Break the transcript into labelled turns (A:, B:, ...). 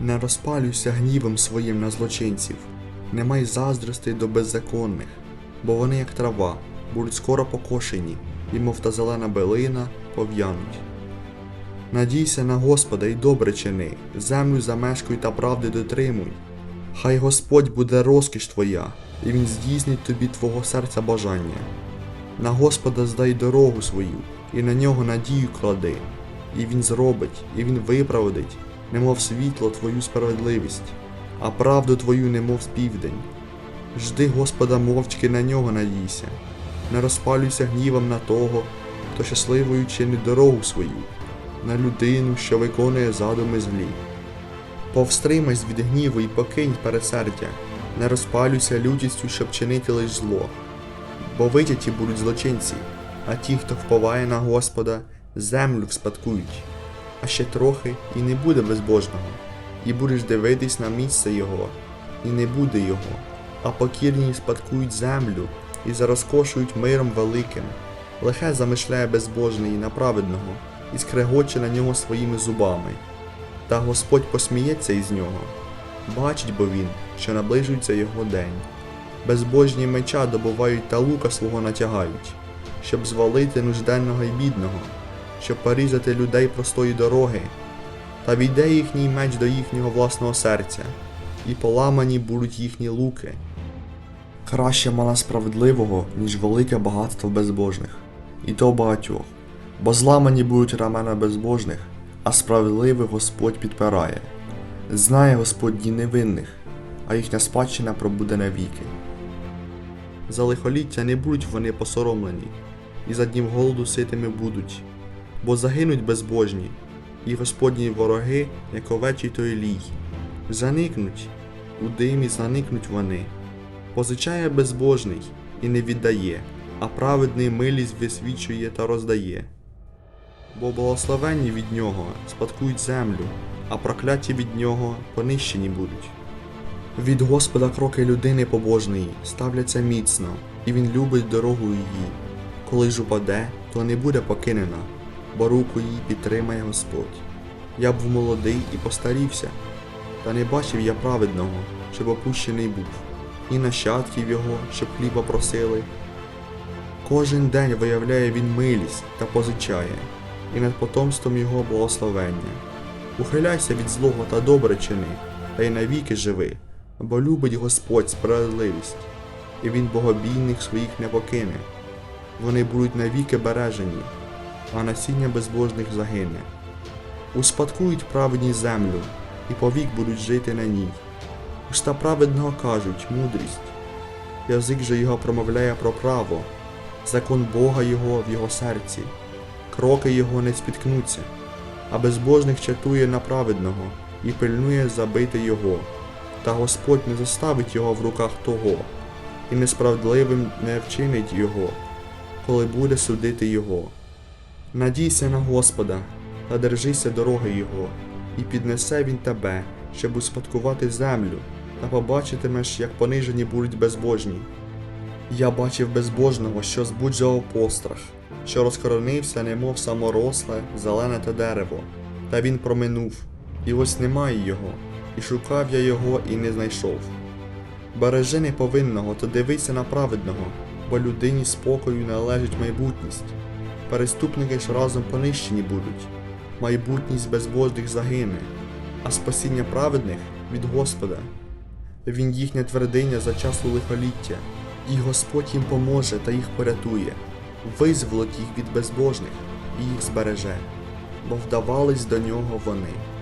A: Не розпалюйся гнівом своїм на злочинців, не май заздростей до беззаконних, бо вони, як трава, будуть скоро покошені, і мов та зелена билина пов'януть. Надійся на Господа і добре чини, землю замешкуй та правди дотримуй. Хай Господь буде розкіш твоя, і Він здійснить тобі твого серця бажання. На Господа здай дорогу свою, і на нього надію клади, і Він зробить, і Він виправдить, немов світло твою справедливість, а правду твою, немов південь. Жди Господа мовчки на нього надійся, не розпалюйся гнівом на того, хто щасливою чинить дорогу свою, на людину, що виконує задуми злі. Повстримайся від гніву і покинь пересердя, не розпалюйся лютістю, щоб чинити лиш зло. Бо витяті будуть злочинці, а ті, хто вповає на Господа, землю вспадкують. А ще трохи і не буде безбожного, і будеш дивитись на місце його, і не буде його, а покірні спадкують землю і зарозкошують миром великим. Лихе замишляє безбожний на праведного, і скрегоче на нього своїми зубами. Та Господь посміється із нього. Бачить бо він, що наближується його день. Безбожні меча добувають та лука свого натягають, щоб звалити нужденного й бідного, щоб порізати людей простої дороги. Та війде їхній меч до їхнього власного серця, і поламані будуть їхні луки. Краще мала справедливого, ніж велике багатство безбожних, і то багатьох, бо зламані будуть рамена безбожних, а справедливий Господь підпирає. Знає Господь дні невинних, а їхня спадщина пробуде навіки. За лихоліття не будуть вони посоромлені, і за днів голоду ситими будуть, бо загинуть безбожні, і Господні вороги, як овечий той лій. Заникнуть, у димі заникнуть вони. Позичає безбожний і не віддає, а праведний милість висвічує та роздає. Бо благословенні від нього спадкують землю, а прокляті від нього понищені будуть. Від Господа кроки людини побожної ставляться міцно, і він любить дорогу її. Коли ж упаде, то не буде покинена, бо руку її підтримає Господь. Я був молодий і постарівся, та не бачив я праведного, щоб опущений був, і нащадків його, щоб хліба просили. Кожен день виявляє він милість та позичає, і над потомством його благословення. Ухиляйся від злого та добре чини, та й навіки живи, бо любить Господь справедливість, і він богобійних своїх не покине. Вони будуть навіки бережені, а насіння безбожних загине. Успадкують праведні землю, і повік будуть жити на ній. Уста праведного кажуть мудрість, язик же його промовляє про право, закон Бога його в його серці, кроки його не спіткнуться, а безбожних чатує на праведного і пильнує забити його, та Господь не заставить його в руках того, і несправедливим не вчинить його, коли буде судити його. Надійся на Господа та держися дороги Його, і піднесе Він тебе, щоб успадкувати землю, та побачитимеш, як понижені будуть безбожні. Я бачив безбожного, що збуджував пострах, що розкоронився, немов саморосле, зелене те дерево, та він проминув, і ось немає його, і шукав я його і не знайшов. Бережи неповинного, то дивися на праведного, бо людині спокою належить майбутність. Переступники ж разом понищені будуть, майбутність безбожних загине, а спасіння праведних від Господа. Він їхня твердиня за часу лихоліття, і Господь їм поможе та їх порятує, визволить їх від безбожних і їх збереже, бо вдавались до нього вони.